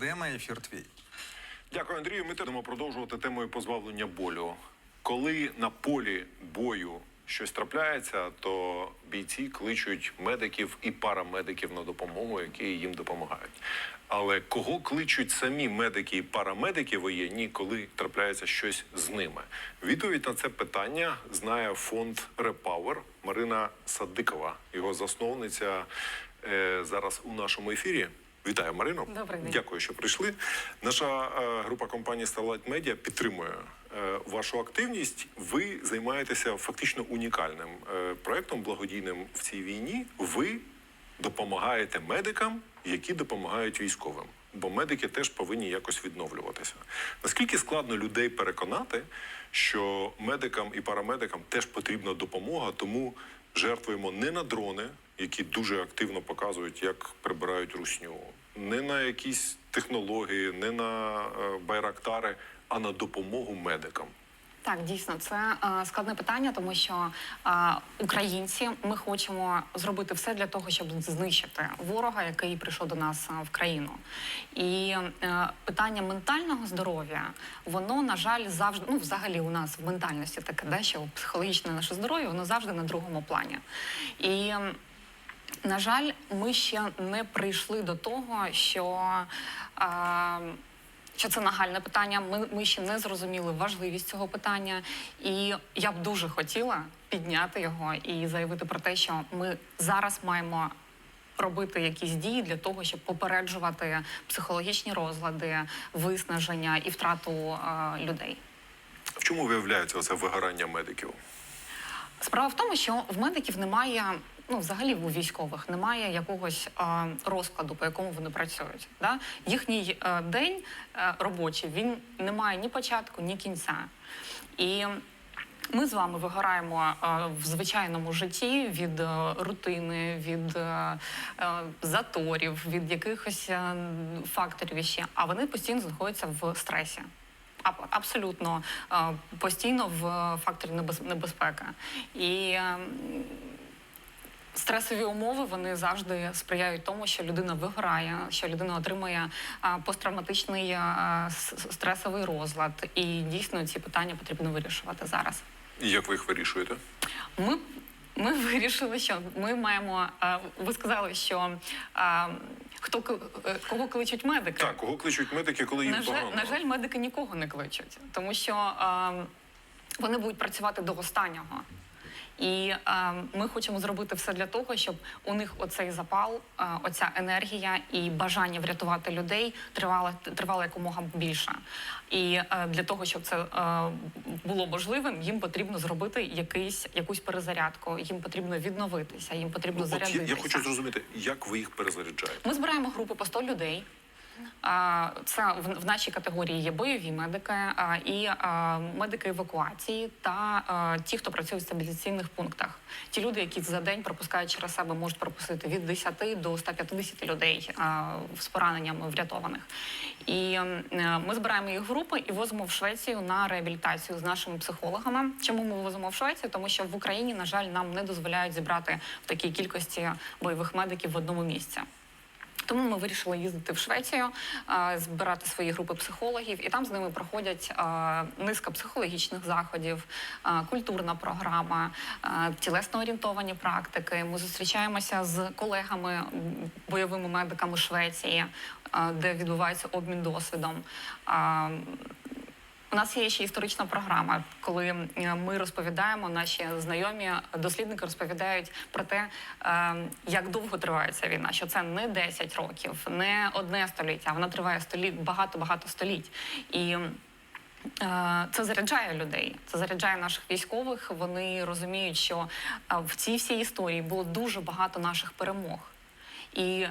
Дема ефір твій. Дякую, Андрію. Ми будемо продовжувати темою позбавлення болю. Коли на полі бою щось трапляється, то бійці кличуть медиків і парамедиків на допомогу, які їм допомагають. Але кого кличуть самі медики і парамедики воєнні, коли трапляється щось з ними? Відповідь на це питання знає фонд Repower Марина Садикова, його засновниця е, зараз у нашому ефірі. Вітаю, Марино. Добрий день. Дякую, що прийшли. Наша е, група компанії Starlight Media підтримує е, вашу активність. Ви займаєтеся фактично унікальним е, проектом благодійним в цій війні. Ви допомагаєте медикам, які допомагають військовим. Бо медики теж повинні якось відновлюватися. Наскільки складно людей переконати, що медикам і парамедикам теж потрібна допомога, тому жертвуємо не на дрони, які дуже активно показують, як прибирають русню, не на якісь технології, не на е, байрактари, а на допомогу медикам. Так, дійсно, це е, складне питання, тому що е, українці ми хочемо зробити все для того, щоб знищити ворога, який прийшов до нас е, в країну. І е, питання ментального здоров'я, воно на жаль завжди ну взагалі у нас в ментальності таке, да, що психологічне наше здоров'я, воно завжди на другому плані. І на жаль, ми ще не прийшли до того, що. А, що це нагальне питання. Ми, ми ще не зрозуміли важливість цього питання, і я б дуже хотіла підняти його і заявити про те, що ми зараз маємо робити якісь дії для того, щоб попереджувати психологічні розлади, виснаження і втрату е, людей. В чому виявляється це вигорання медиків? Справа в тому, що в медиків немає. Ну, взагалі у військових немає якогось е, розкладу, по якому вони працюють. Да? Їхній е, день е, робочий він не має ні початку, ні кінця. І ми з вами вигораємо е, в звичайному житті від е, рутини, від е, заторів, від якихось е, факторів ще, а вони постійно знаходяться в стресі. Абсолютно постійно в факторі небез- небезпеки. І е, стресові умови вони завжди сприяють тому, що людина виграє, що людина отримує посттравматичний стресовий розлад. І дійсно ці питання потрібно вирішувати зараз. І як ви їх вирішуєте? Ми, ми вирішили, що ми маємо. Ви сказали, що хто е, кого кличуть медики? Так, кого кличуть медики, коли їм на жаль, погано? на жаль, медики нікого не кличуть, тому що вони будуть працювати до останнього. І е, ми хочемо зробити все для того, щоб у них оцей запал, е, оця енергія і бажання врятувати людей тривало, тривало якомога більше. І е, для того, щоб це е, було можливим, їм потрібно зробити якийсь якусь перезарядку. Їм потрібно відновитися, їм потрібно Ну, от я, я хочу зрозуміти, як ви їх перезаряджаєте. Ми збираємо групи по 100 людей. Це в, в нашій категорії є бойові медики і медики евакуації та ті, хто працює в стабілізаційних пунктах. Ті люди, які за день пропускають через себе, можуть пропустити від 10 до 150 людей з пораненнями врятованих. І е, ми збираємо їх групи і возимо в Швецію на реабілітацію з нашими психологами. Чому ми возимо в Швецію? Тому що в Україні, на жаль, нам не дозволяють зібрати в такій кількості бойових медиків в одному місці. Тому ми вирішили їздити в Швецію, збирати свої групи психологів, і там з ними проходять низка психологічних заходів, культурна програма, тілесно орієнтовані практики. Ми зустрічаємося з колегами, бойовими медиками Швеції, де відбувається обмін досвідом. У нас є ще історична програма, коли е, ми розповідаємо, наші знайомі дослідники розповідають про те, е, як довго триває ця війна, що це не 10 років, не одне століття, вона триває століт багато багато століть. І е, це заряджає людей, це заряджає наших військових. Вони розуміють, що в цій всій історії було дуже багато наших перемог. І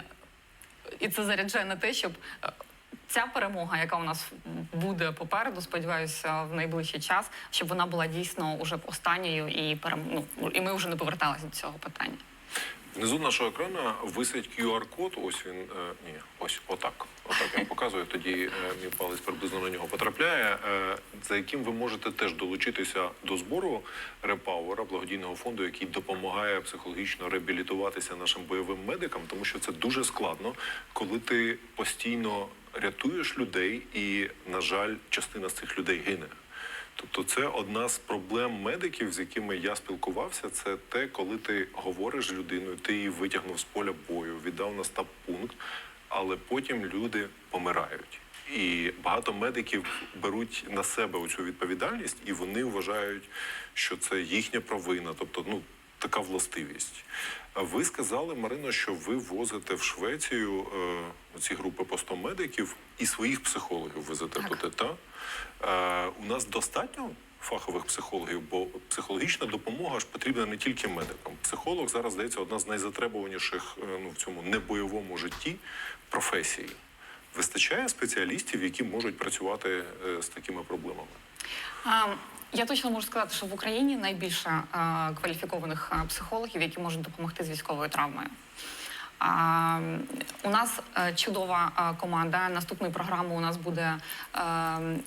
і це заряджає на те, щоб ця перемога, яка у нас буде попереду, сподіваюся, в найближчий час, щоб вона була дійсно уже останньою і перем... ну, і ми вже не поверталися до цього питання. Внизу нашого екрану висить QR-код. Ось він. Е, ні, ось отак. Отак я показую. Тоді е, мій палець приблизно на нього потрапляє. Е, за яким ви можете теж долучитися до збору Репауера, благодійного фонду, який допомагає психологічно реабілітуватися нашим бойовим медикам, тому що це дуже складно, коли ти постійно рятуєш людей, і, на жаль, частина з цих людей гине. Тобто, це одна з проблем медиків, з якими я спілкувався. Це те, коли ти говориш з людиною, ти її витягнув з поля бою, віддав на стаб пункт, але потім люди помирають. І багато медиків беруть на себе оцю відповідальність, і вони вважають, що це їхня провина, тобто, ну така властивість. Ви сказали, Марино, що ви возите в Швецію е, ці групи по 100 медиків і своїх психологів везете Так. туди, та? Е, у нас достатньо фахових психологів, бо психологічна допомога ж потрібна не тільки медикам. Психолог зараз здається одна з найзатребуваніших е, ну, в цьому небойовому житті професій. Вистачає спеціалістів, які можуть працювати е, з такими проблемами. А, Я точно можу сказати, що в Україні найбільше а, кваліфікованих а, психологів, які можуть допомогти з військовою травмою. А, у нас е, чудова а, команда. Наступною програмою у нас буде е,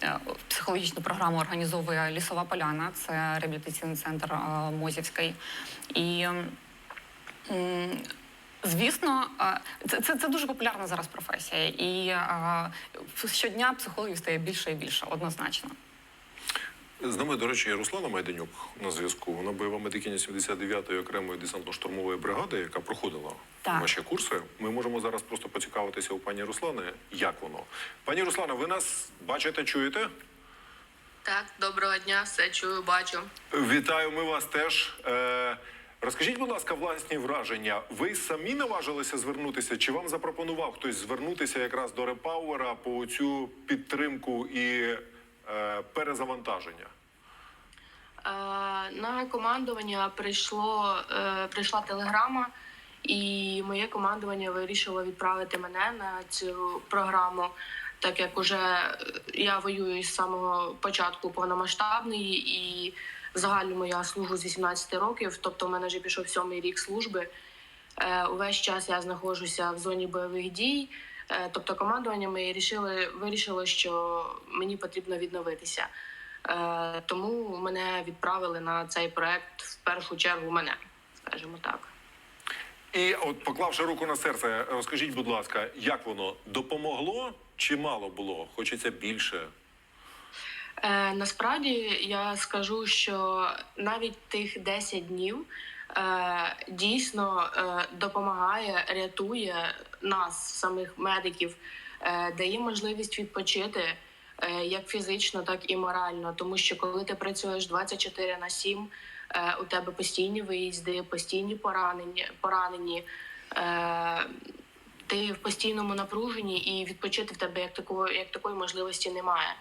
е, психологічну програму організовує Лісова Поляна, це реабілітаційний центр е, Мозівський. І м, Звісно, це, це, це дуже популярна зараз професія, і е, щодня психологів стає більше і більше, однозначно. З нами, до речі, Руслана Майданюк на зв'язку. Вона бойова медикиня 79-ї окремої десантно-штурмової бригади, яка проходила Так. ваші курси. Ми можемо зараз просто поцікавитися у пані Руслани, як воно. Пані Руслана, ви нас бачите, чуєте? Так, доброго дня, все чую, бачу. Вітаю, ми вас теж. Е, розкажіть, будь ласка, власні враження. Ви самі наважилися звернутися? Чи вам запропонував хтось звернутися якраз до Репауера по цю підтримку і перезавантаження? Е, на командування прийшло, е, прийшла телеграма, і моє командування вирішило відправити мене на цю програму, так як уже е, я воюю з самого початку повномасштабної і в загальному я служу з 18 років, тобто в мене вже пішов сьомий рік служби. Е, увесь час я знаходжуся в зоні бойових дій. Е, тобто командування ми рішили, вирішило, що мені потрібно відновитися. Е, тому мене відправили на цей проект в першу чергу мене, скажімо так. І от, поклавши руку на серце, розкажіть, будь ласка, як воно допомогло чи мало було? Хочеться більше. Е, насправді я скажу, що навіть тих 10 днів дійсно е, допомагає, рятує нас, самих медиків, е, дає можливість відпочити е, як фізично, так і морально. Тому що коли ти працюєш 24 на 7, е, у тебе постійні виїзди, постійні поранення, поранені. Е, ти в постійному напруженні і відпочити в тебе як такої, як такої можливості немає.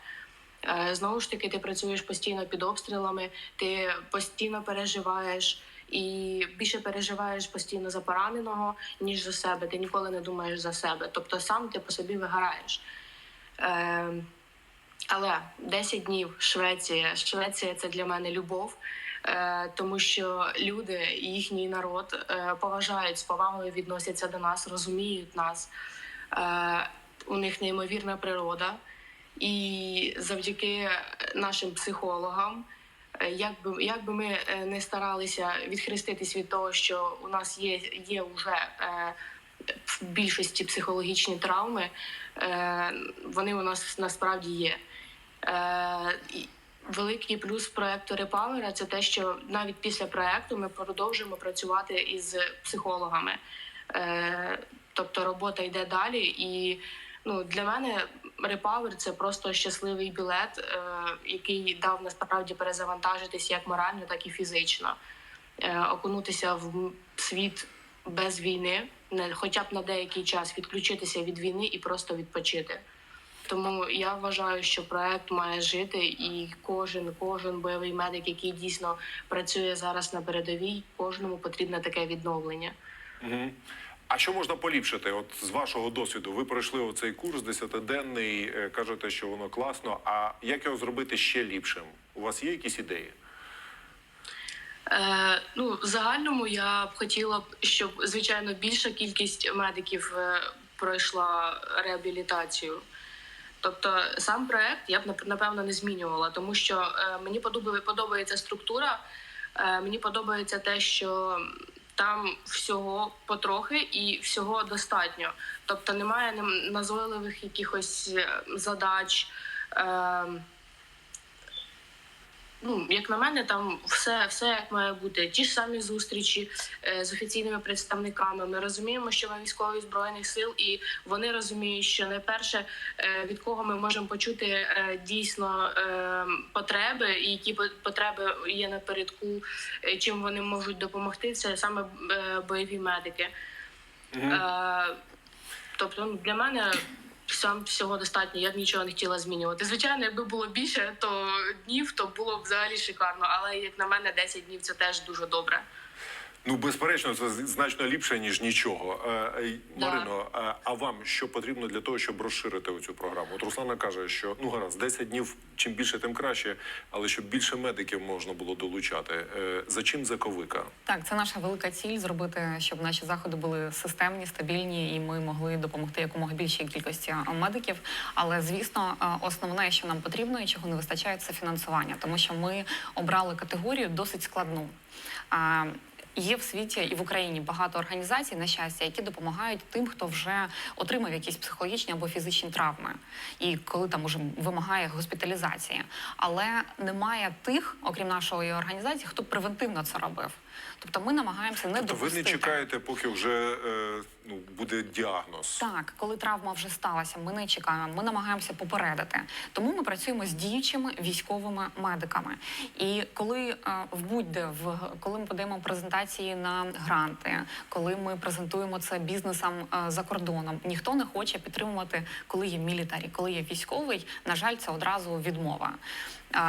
Е, Знову ж таки, ти працюєш постійно під обстрілами, ти постійно переживаєш і більше переживаєш постійно за пораненого, ніж за себе. Ти ніколи не думаєш за себе. Тобто сам ти по собі вигораєш. Е, але 10 днів Швеція. Швеція це для мене любов, е, тому що люди, їхній народ е, поважають з повагою, відносяться до нас, розуміють нас. Е, у них неймовірна природа. І завдяки нашим психологам, як би, як би ми е, не старалися відхреститись від того, що у нас є, є вже е, в більшості психологічні травми, е, вони у нас насправді є. Е, Великий плюс проекту Repower – це те, що навіть після проекту ми продовжуємо працювати із психологами. Е, Тобто робота йде далі, і ну для мене Repower – це просто щасливий білет, е, який дав насправді перезавантажитись як морально, так і фізично, е, окунутися в світ без війни, не хоча б на деякий час відключитися від війни і просто відпочити. Тому я вважаю, що проект має жити, і кожен, кожен бойовий медик, який дійсно працює зараз на передовій, кожному потрібне таке відновлення. Угу. А що можна поліпшити? От з вашого досвіду, ви пройшли оцей курс десятиденний, е, кажете, що воно класно. А як його зробити ще ліпшим? У вас є якісь ідеї? Е, ну, в загальному я б хотіла б, щоб звичайно більша кількість медиків е, пройшла реабілітацію. Тобто сам проект я б напевно не змінювала, тому що е, мені подобається структура, е, мені подобається те, що там всього потрохи і всього достатньо. Тобто немає нем- назойливих якихось е, задач. Е, ну, як на мене, там все, все як має бути. Ті ж самі зустрічі е, з офіційними представниками. Ми розуміємо, що ми військові збройних сил, і вони розуміють, що найперше е, від кого ми можемо почути е, дійсно е, потреби, і які потреби є напередку, е, чим вони можуть допомогти. Це саме е, бойові медики. Е, тобто, ну, для мене сам всього достатньо. Я б нічого не хотіла змінювати. Звичайно, якби було більше, то днів то було б взагалі шикарно. Але як на мене, 10 днів це теж дуже добре. Ну, безперечно, це значно ліпше, ніж нічого. Е, Да. Марино, е, а вам що потрібно для того, щоб розширити оцю програму? От Руслана каже, що ну гаразд, 10 днів, чим більше, тим краще, але щоб більше медиків можна було долучати. Е, За чим заковика? Так, це наша велика ціль зробити, щоб наші заходи були системні, стабільні, і ми могли допомогти якомога більшій кількості медиків. Але звісно, основне, що нам потрібно і чого не вистачає, це фінансування, тому що ми обрали категорію досить складну. Є в світі і в Україні багато організацій, на щастя, які допомагають тим, хто вже отримав якісь психологічні або фізичні травми, і коли там уже вимагає госпіталізації. Але немає тих, окрім нашої організації, хто превентивно це робив. Тобто ми намагаємося не Тобто ви не чекаєте, поки вже е, ну, буде діагноз. Так, коли травма вже сталася, ми не чекаємо. Ми намагаємося попередити. Тому ми працюємо з діючими військовими медиками. І коли е, в будь-де в коли ми подаємо презентації на гранти, коли ми презентуємо це бізнесам е, за кордоном, ніхто не хоче підтримувати, коли є мілітарі, коли є військовий. На жаль, це одразу відмова. Е,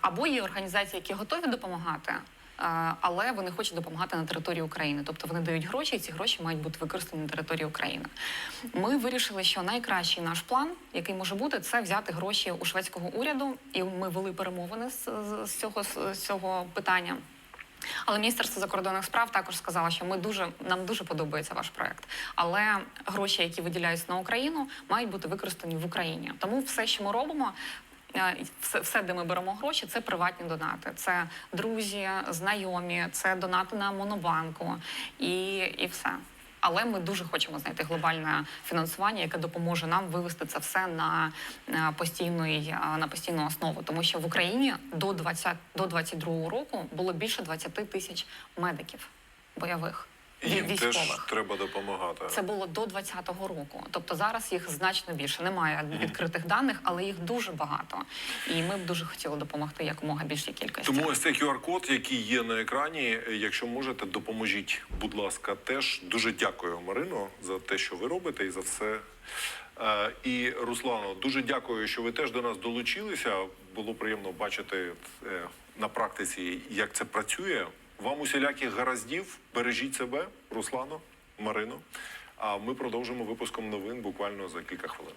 або є організації, які готові допомагати. Але вони хочуть допомагати на території України. Тобто вони дають гроші, і ці гроші мають бути використані на території України. Ми вирішили, що найкращий наш план, який може бути, це взяти гроші у шведського уряду, і ми вели перемовини з, з, з цього з цього питання. Але міністерство закордонних справ також сказало, що ми дуже нам дуже подобається ваш проект. Але гроші, які виділяються на Україну, мають бути використані в Україні. Тому все, що ми робимо. Е, Все, все, де ми беремо гроші, це приватні донати. Це друзі, знайомі, це донати на монобанку і, і все. Але ми дуже хочемо знайти глобальне фінансування, яке допоможе нам вивести це все на, на на постійну основу. Тому що в Україні до 20, до 22 року було більше 20 тисяч медиків бойових їм вій- теж треба допомагати. Це було до 20-го року. Тобто зараз їх значно більше. Немає відкритих даних, але їх дуже багато. І ми б дуже хотіли допомогти якомога більшій кількості. Тому ось цей QR-код, який є на екрані, якщо можете, допоможіть, будь ласка, теж дуже дякую, Марино, за те, що ви робите, і за все. Е, І Руслано, дуже дякую, що ви теж до нас долучилися. Було приємно бачити е, на практиці, як це працює. Вам усіляких гараздів, бережіть себе, Руслано, Марино. А ми продовжимо випуском новин буквально за кілька хвилин.